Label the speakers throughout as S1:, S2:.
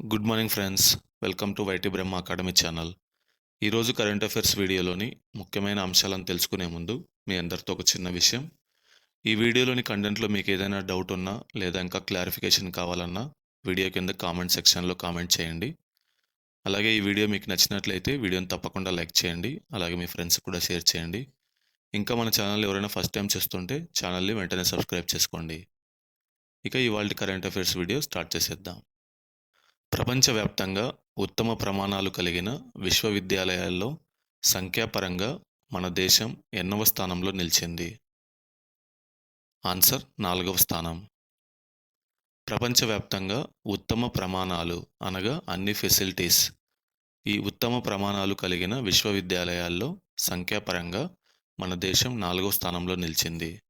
S1: Good morning friends welcome to YT Brahma academy channel ఈరోజు current affairs వీడియోలోని ముఖ్యమైన అంశాలను తెలుసుకునే ముందు మీ అందరితో ఒక చిన్న విషయం. ఈ వీడియోలోని కంటెంట్లో మీకు ఏదైనా డౌట్ ఉన్నా లేదా ఇంకా క్లారిఫికేషన్ కావాలన్నా వీడియో కింద కామెంట్ సెక్షన్లో కామెంట్ చేయండి. అలాగే ఈ వీడియో మీకు నచ్చినట్లయితే వీడియోని తప్పకుండా లైక్ చేయండి. అలాగే మీ ఫ్రెండ్స్ కూడా షేర్ చేయండి. ఇంకా మన ఛానల్ ఎవరైనా ఫస్ట్ టైం చూస్తుంటే ఛానల్ని వెంటనే సబ్స్క్రైబ్ చేసుకోండి. ఇక ఇవాళ కరెంట్ అఫైర్స్ వీడియో స్టార్ట్ చేసేద్దాం. ప్రపంచవ్యాప్తంగా ఉత్తమ ప్రమాణాలు కలిగిన విశ్వవిద్యాలయాల్లో సంఖ్యాపరంగా మన దేశం ఎన్నవ స్థానంలో నిలిచింది. ఆన్సర్ నాలుగవ స్థానం. ప్రపంచవ్యాప్తంగా ఉత్తమ ప్రమాణాలు అనగా అన్ని ఫెసిలిటీస్. ఈ ఉత్తమ ప్రమాణాలు కలిగిన విశ్వవిద్యాలయాల్లో సంఖ్యాపరంగా మన దేశం నాలుగవ స్థానంలో నిలిచింది.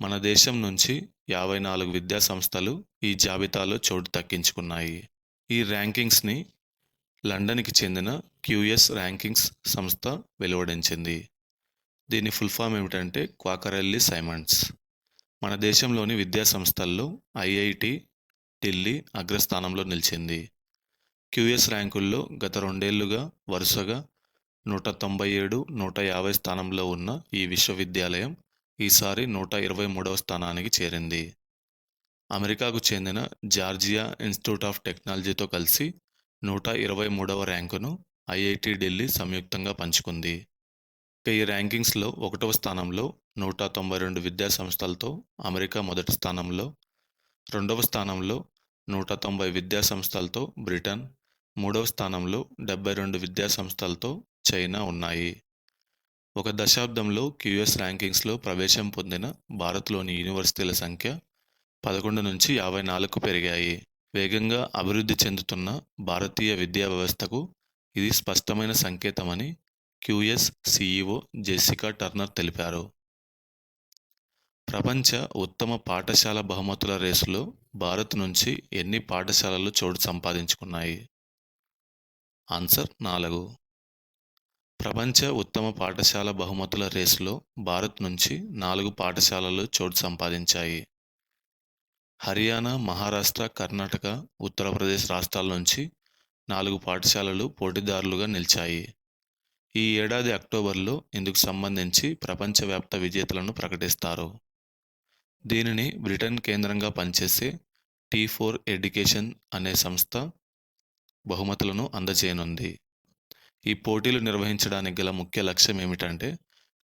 S1: మన దేశం నుంచి యాభై నాలుగు విద్యా సంస్థలు ఈ జాబితాలో చోటు దక్కించుకున్నాయి. ఈ ర్యాంకింగ్స్ని లండన్కి చెందిన క్యూఎస్ ర్యాంకింగ్స్ సంస్థ వెలువడించింది. దీని ఫుల్ ఫామ్ ఏమిటంటే క్వాకరెల్లి సైమండ్స్ మన దేశంలోని విద్యా సంస్థల్లో ఐఐటి ఢిల్లీ అగ్రస్థానంలో నిలిచింది. క్యూఎస్ ర్యాంకుల్లో గత రెండేళ్ళుగా వరుసగా నూట తొంభై ఏడు నూట యాభై స్థానంలో ఉన్న ఈ విశ్వవిద్యాలయం ఈసారి నూట ఇరవై మూడవ స్థానానికి చేరింది. అమెరికాకు చెందిన జార్జియా ఇన్స్టిట్యూట్ ఆఫ్ టెక్నాలజీతో కలిసి నూట ఇరవై మూడవ ర్యాంకును ఐఐటి ఢిల్లీ సంయుక్తంగా పంచుకుంది. ఇక ఈ ర్యాంకింగ్స్లో ఒకటవ స్థానంలో నూట తొంభై రెండు విద్యా సంస్థలతో అమెరికా మొదటి స్థానంలో రెండవ స్థానంలో నూట తొంభై విద్యా సంస్థలతో బ్రిటన్ మూడవ స్థానంలో డెబ్బై రెండు విద్యా సంస్థలతో చైనా ఉన్నాయి. ఒక దశాబ్దంలో క్యూఎస్ ర్యాంకింగ్స్లో ప్రవేశం పొందిన భారత్లోని యూనివర్సిటీల సంఖ్య పదకొండు నుంచి యాభై నాలుగుకు పెరిగాయి. వేగంగా అభివృద్ధి చెందుతున్న భారతీయ విద్యా వ్యవస్థకు ఇది స్పష్టమైన సంకేతమని క్యూఎస్ సిఇఓ జెసికా టర్నర్ తెలిపారు. ప్రపంచ ఉత్తమ పాఠశాల బహుమతుల రేసులో భారత్ నుంచి ఎన్ని పాఠశాలలు చోటు సంపాదించుకున్నాయి? ఆన్సర్ నాలుగు. ప్రపంచ ఉత్తమ పాఠశాల బహుమతుల రేసులో భారత్ నుంచి నాలుగు పాఠశాలలు చోటు సంపాదించాయి. హర్యానా మహారాష్ట్ర కర్ణాటక ఉత్తరప్రదేశ్ రాష్ట్రాల నుంచి నాలుగు పాఠశాలలు పోటీదారులుగా నిలిచాయి. ఈ ఏడాది అక్టోబర్లో ఇందుకు సంబంధించి ప్రపంచవ్యాప్త విజేతలను ప్రకటిస్తారు. దీనిని బ్రిటన్ కేంద్రంగా పనిచేసే టీ ఫోర్ ఎడ్యుకేషన్ అనే సంస్థ బహుమతులను అందజేయనుంది. ఈ పోటీలు నిర్వహించడానికి గల ముఖ్య లక్ష్యం ఏమిటంటే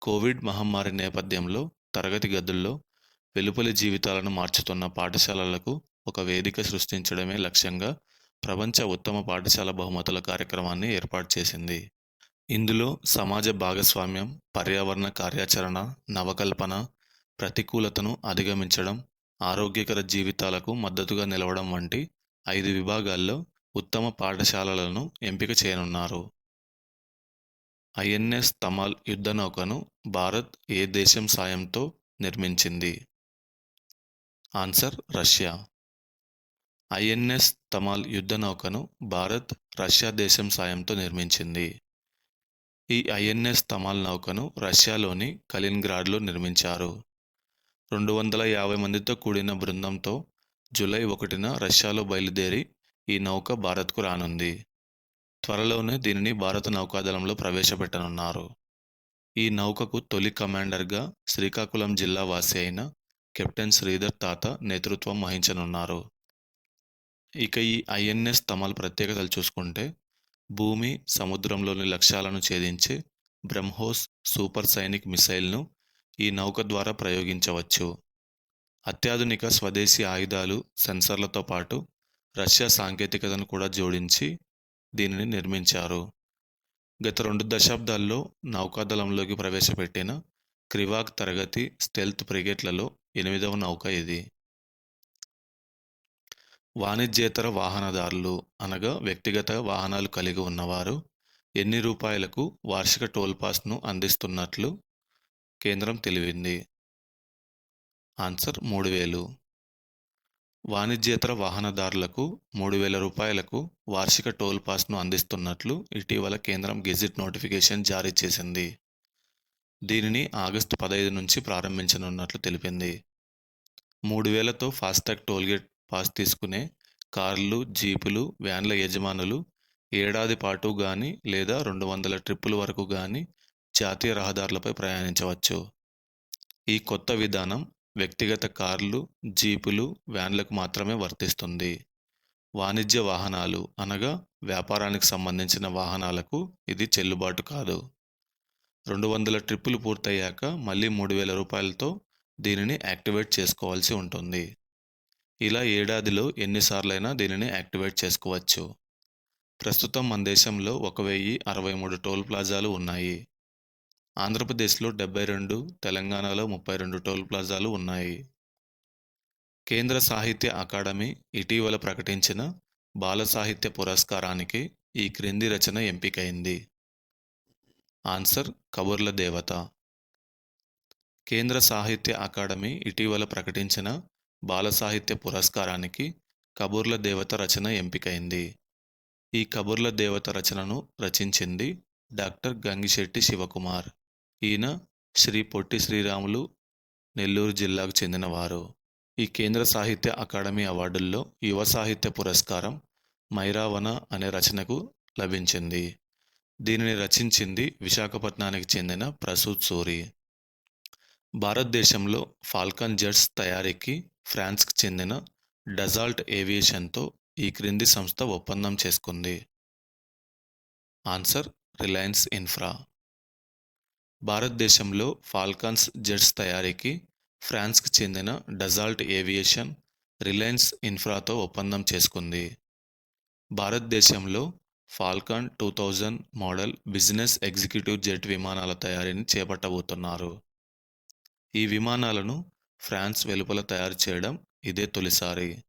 S1: కోవిడ్ మహమ్మారి నేపథ్యంలో తరగతి గదుల్లో వెలుపలి జీవితాలను మార్చుతున్న పాఠశాలలకు ఒక వేదిక సృష్టించడమే లక్ష్యంగా ప్రపంచ ఉత్తమ పాఠశాల బహుమతుల కార్యక్రమాన్ని ఏర్పాటు చేసింది. ఇందులో సమాజ భాగస్వామ్యం పర్యావరణ కార్యాచరణ నవకల్పన ప్రతికూలతను అధిగమించడం ఆరోగ్యకర జీవితాలకు మద్దతుగా నిలవడం వంటి ఐదు విభాగాల్లో ఉత్తమ పాఠశాలలను ఎంపిక చేయనున్నారు. ఐఎన్ఎస్ తమాల్ యుద్ధ నౌకను భారత్ ఏ దేశం సాయంతో నిర్మించింది. Answer Russia. ఐఎన్ఎస్ తమాల్ యుద్ధ నౌకను భారత్ రష్యా దేశం సాయంతో నిర్మించింది. ఈ ఐఎన్ఎస్ తమాల్ నౌకను రష్యాలోని కలిన్గ్రాడ్లో నిర్మించారు. రెండు వందల యాభై మందితో కూడిన బృందంతో జూలై ఒకటిన రష్యాలో బయలుదేరి ఈ నౌక భారత్కు రానుంది. త్వరలోనే దీనిని భారత నౌకాదళంలో ప్రవేశపెట్టనున్నారు. ఈ నౌకకు తొలి కమాండర్గా శ్రీకాకుళం జిల్లా వాసి అయిన కెప్టెన్ శ్రీధర్ తాత నేతృత్వం వహించనున్నారు. ఇక ఈ ఐఎన్ఎస్ తమల్ ప్రత్యేకతలు చూసుకుంటే భూమి సముద్రంలోని లక్ష్యాలను ఛేదించే బ్రహ్మోస్ సూపర్ సైనిక్ మిసైల్ను ఈ నౌక ద్వారా ప్రయోగించవచ్చు. అత్యాధునిక స్వదేశీ ఆయుధాలు సెన్సర్లతో పాటు రష్యా సాంకేతికతను కూడా జోడించి దీనిని నిర్మించారు. గత రెండు దశాబ్దాల్లో నౌకాదళంలోకి ప్రవేశపెట్టిన క్రివాక్ తరగతి స్టెల్త్ ఫ్రిగేట్లలో ఎనిమిదవ నౌక ఇది వాణిజ్యేతర వాహనదారులు అనగా వ్యక్తిగత వాహనాలు కలిగి ఉన్నవారు ఎన్ని రూపాయలకు వార్షిక టోల్ పాస్ను అందిస్తున్నట్లు కేంద్రం తెలివింది. ఆన్సర్ మూడు వేలు వాణిజ్యేతర వాహనదారులకు మూడు వేల రూపాయలకు వార్షిక టోల్ పాస్ను అందిస్తున్నట్లు ఇటీవల కేంద్రం గెజిట్ నోటిఫికేషన్ జారీ చేసింది. దీనిని ఆగస్టు పదహైదు నుంచి ప్రారంభించనున్నట్లు తెలిపింది. మూడు వేలతో ఫాస్టాగ్ టోల్గేట్ పాస్ తీసుకునే కార్లు జీపులు వ్యాన్ల యజమానులు ఏడాది పాటు గాని లేదా రెండు వందల ట్రిప్పుల వరకు గాని జాతీయ రహదారులపై ప్రయాణించవచ్చు. ఈ కొత్త విధానం వ్యక్తిగత కార్లు జీపులు వ్యాన్లకు మాత్రమే వర్తిస్తుంది. వాణిజ్య వాహనాలు అనగా వ్యాపారానికి సంబంధించిన వాహనాలకు ఇది చెల్లుబాటు కాదు. రెండు వందల ట్రిప్పులు పూర్తయ్యాక మళ్ళీ మూడు వేల రూపాయలతో దీనిని యాక్టివేట్ చేసుకోవాల్సి ఉంటుంది. ఇలా ఏడాదిలో ఎన్నిసార్లైనా దీనిని యాక్టివేట్ చేసుకోవచ్చు. ప్రస్తుతం మన దేశంలో ఒక వెయ్యి అరవై మూడు టోల్ ప్లాజాలు ఉన్నాయి. ఆంధ్రప్రదేశ్లో డెబ్బై రెండు తెలంగాణలో ముప్పై రెండు టోల్ ప్లాజాలు ఉన్నాయి. కేంద్ర సాహిత్య అకాడమీ ఇటీవల ప్రకటించిన బాల సాహిత్య పురస్కారానికి ఈ క్రింది రచన ఎంపికైంది. ఆన్సర్ కబుర్ల దేవత. కేంద్ర సాహిత్య అకాడమీ ఇటీవల ప్రకటించిన బాల సాహిత్య పురస్కారానికి కబుర్ల దేవత రచన ఎంపికైంది. ఈ కబుర్ల దేవత రచనను రచించింది డాక్టర్ గంగిశెట్టి శివకుమార్. ఈయన శ్రీ పొట్టి శ్రీరాములు నెల్లూరు జిల్లాకు చెందినవారు. ఈ కేంద్ర సాహిత్య అకాడమీ అవార్డుల్లో యువ సాహిత్య పురస్కారం మైరావన అనే రచనకు లభించింది. దీనిని రచించింది విశాఖపట్నానికి చెందిన ప్రసూత్ సూరి. భారతదేశంలో ఫాల్కన్ జెట్స్ తయారీకి ఫ్రాన్స్కి చెందిన డజాల్ట్ ఏవియేషన్తో ఈ క్రింది సంస్థ ఒప్పందం చేసుకుంది. Answer Reliance Infra. భారతదేశంలో ఫాల్కాన్స్ జెట్స్ తయారీకి ఫ్రాన్స్కి చెందిన డజాల్ట్ ఏవియేషన్ రిలయన్స్ ఇన్ఫ్రాతో ఒప్పందం చేసుకుంది. భారతదేశంలో Falcon two thousand model business executive jet విమానాల తయారీని చేపట్టబోతున్నారు. ఈ విమానాలను ఫ్రాన్స్ వెలుపల తయారు చేయడం ఇదే తొలిసారి.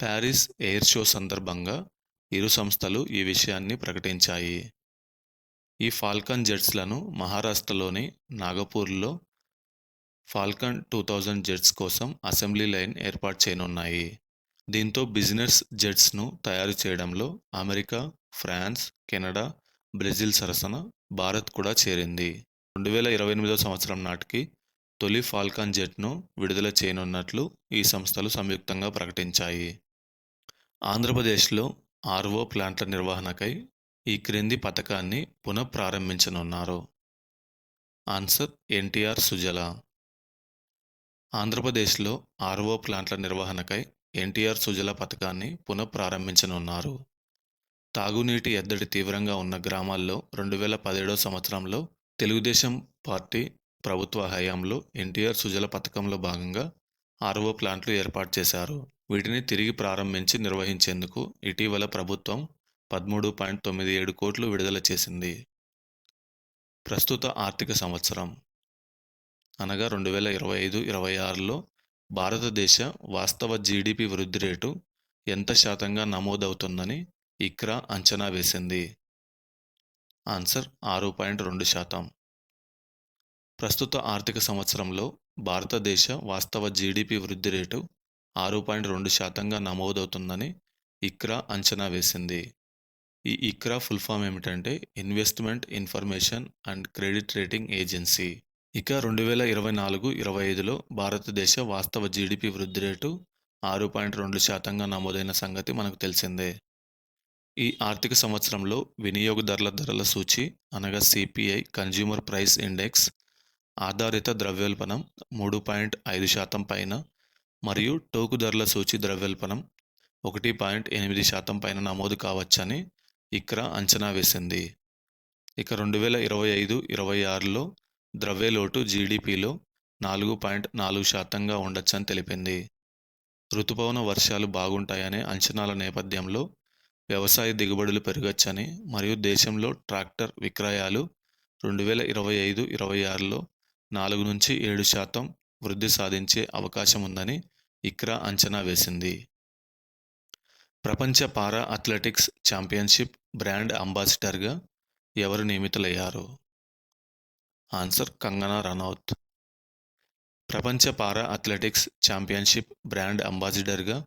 S1: ప్యారిస్ ఎయిర్ షో సందర్భంగా ఇరు సంస్థలు ఈ విషయాన్ని ప్రకటించాయి. ఈ ఫాల్కన్ జెట్స్లను మహారాష్ట్రలోని నాగపూర్లో ఫాల్కన్ టూ థౌజండ్ జెట్స్ కోసం అసెంబ్లీ లైన్ ఏర్పాటు చేయనున్నాయి. దీంతో బిజినెస్ జెట్స్ను తయారు చేయడంలో అమెరికా ఫ్రాన్స్ కెనడా బ్రెజిల్ సరసన భారత్ కూడా చేరింది. రెండు వేల ఇరవై ఎనిమిదో సంవత్సరం నాటికి తొలి ఫాల్కాన్ జెట్ను విడుదల చేయనున్నట్లు ఈ సంస్థలు సంయుక్తంగా ప్రకటించాయి. ఆంధ్రప్రదేశ్లో ఆర్ఓ ప్లాంట్ల నిర్వహణకై ఈ క్రింది పథకాన్ని పునఃప్రారంభించనున్నారు. ఆన్సర్ ఎన్టీఆర్ సుజల. ఆంధ్రప్రదేశ్లో ఆర్ఓ ప్లాంట్ల నిర్వహణకై ఎన్టీఆర్ సుజల పథకాన్ని పునఃప్రారంభించనున్నారు. తాగునీటి ఎద్దడి తీవ్రంగా ఉన్న గ్రామాల్లో రెండు వేల పదిహేడో సంవత్సరంలో తెలుగుదేశం పార్టీ ప్రభుత్వ హయాంలో ఎన్టీఆర్ సుజల పథకంలో భాగంగా ఆర్ఓ ప్లాంట్లు ఏర్పాటు చేశారు. వీటిని తిరిగి ప్రారంభించి నిర్వహించేందుకు ఇటీవల ప్రభుత్వం పదమూడు పాయింట్ తొమ్మిది ఏడు కోట్లు విడుదల చేసింది. ప్రస్తుత ఆర్థిక సంవత్సరం అనగా రెండు వేల ఇరవై ఐదు ఇరవై ఆరులో భారతదేశ వాస్తవ జీడిపి వృద్ధి రేటు ఎంత శాతంగా నమోదవుతుందని ఇక్రా అంచనా వేసింది. ఆన్సర్ ఆరు పాయింట్ రెండు శాతం. ప్రస్తుత ఆర్థిక సంవత్సరంలో భారతదేశ వాస్తవ జీడిపి వృద్ధి రేటు ఆరు పాయింట్ రెండు శాతంగా నమోదవుతుందని ఇక్రా అంచనా వేసింది. ఈ ఇక్రా ఫుల్ ఫామ్ ఏమిటంటే investment information and credit rating agency. ఇక రెండు వేల ఇరవై నాలుగు ఇరవై ఐదులో భారతదేశ వాస్తవ జీడిపి వృద్ధి రేటు ఆరు పాయింట్ రెండు శాతంగా నమోదైన సంగతి మనకు తెలిసిందే. ఈ ఆర్థిక సంవత్సరంలో వినియోగదారుల ధరల సూచి అనగా సిపిఐ కన్జ్యూమర్ ప్రైస్ ఇండెక్స్ ఆధారిత ద్రవ్యోల్బణం మూడు పాయింట్ ఐదు శాతం పైన మరియు టోకు ధరల సూచి ద్రవ్యోల్బణం ఒకటి పాయింట్ ఎనిమిది శాతం పైన నమోదు కావచ్చని ఇక్రా అంచనా వేసింది. ఇక రెండు వేల ఇరవై ఐదు ఇరవై ఆరులో ద్రవ్యలోటు జీడిపిలో నాలుగు పాయింట్ నాలుగు శాతంగా ఉండొచ్చని తెలిపింది. ఋతుపవన వర్షాలు బాగుంటాయనే అంచనాల నేపథ్యంలో వ్యవసాయ దిగుబడులు పెరగచ్చని మరియు దేశంలో ట్రాక్టర్ విక్రయాలు రెండు వేల ఇరవై ఐదు ఇరవై ఆరులో నాలుగు నుంచి ఏడు శాతం వృద్ధి సాధించే అవకాశం ఉందని ఇక్రా అంచనా వేసింది. ప్రపంచ పారా అథ్లెటిక్స్ ఛాంపియన్షిప్ బ్రాండ్ అంబాసిడర్గా ఎవరు నియమితులయ్యారు? ఆన్సర్ కంగనా రనౌత్. ప్రపంచ పారా అథ్లెటిక్స్ ఛాంపియన్షిప్ బ్రాండ్ అంబాసిడర్గా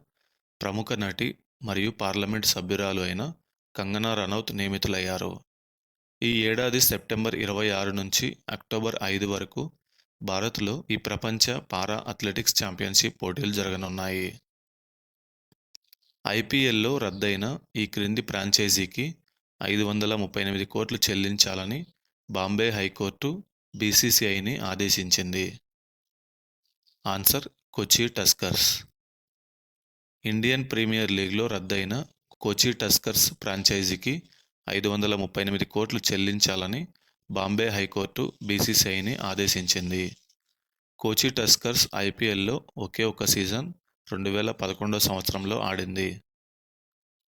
S1: ప్రముఖ నటి మరియు పార్లమెంట్ సభ్యురాలు అయిన కంగనా రనౌత్ నియమితులయ్యారు. ఈ ఏడాది సెప్టెంబర్ ఇరవై ఆరు నుంచి అక్టోబర్ ఐదు వరకు భారత్లో ఈ ప్రపంచ పారా అథ్లెటిక్స్ ఛాంపియన్షిప్ పోటీలు జరగనున్నాయి. ఐపీఎల్లో రద్దయిన ఈ క్రింది ఫ్రాంచైజీకి ఐదు వందల ముప్పై ఎనిమిది కోట్లు చెల్లించాలని బాంబే హైకోర్టు బీసీసీఐని ఆదేశించింది. Answer Kochi tuskers. Indian premier లీగ్లో రద్దయిన కోచి టస్కర్స్ ఫ్రాంచైజీకి ఐదు వందల ముప్పై ఎనిమిది కోట్లు చెల్లించాలని బాంబే హైకోర్టు బీసీసీఐని ఆదేశించింది. కోచి టస్కర్స్ ఐపీఎల్లో ఒకే ఒక సీజన్ రెండు వేల పదకొండో సంవత్సరంలో ఆడింది.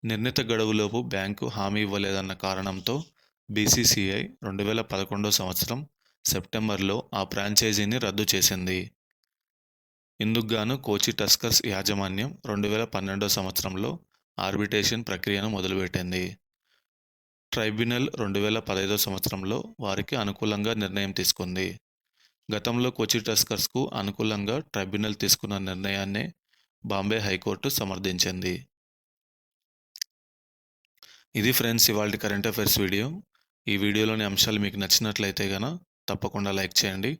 S1: నిర్ణీత గడువులోపు బ్యాంకు హామీ ఇవ్వలేదన్న కారణంతో బీసీసీఐ రెండు వేల పదకొండో సంవత్సరం సెప్టెంబర్లో ఆ ఫ్రాంచైజీని రద్దు చేసింది. ఇందుకుగాను కోచి టస్కర్స్ యాజమాన్యం రెండు వేల పన్నెండో సంవత్సరంలో ఆర్బిటేషన్ ప్రక్రియను మొదలుపెట్టింది. ట్రైబ్యునల్ రెండు వేల పదహైదో సంవత్సరంలో వారికి అనుకూలంగా నిర్ణయం తీసుకుంది. గతంలో కోచి టస్కర్స్కు అనుకూలంగా ట్రైబ్యునల్ తీసుకున్న నిర్ణయాన్ని బాంబే హైకోర్టు సమర్థించింది. ఇది ఫ్రెండ్స్ ఇవాళ కరెంట్ అఫైర్స్ వీడియో. ఈ వీడియోలోని అంశాలు మీకు నచ్చినట్లయితే గన తప్పకుండా లైక్ చేయండి.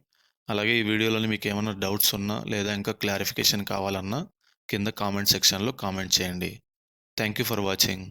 S1: అలాగే ఈ వీడియోలోని మీకు ఏమైనా డౌట్స్ ఉన్నా లేదా ఇంకా క్లారిఫికేషన్ కావాలన్నా కింద కామెంట్ సెక్షన్లో కామెంట్ చేయండి. Thank you for watching.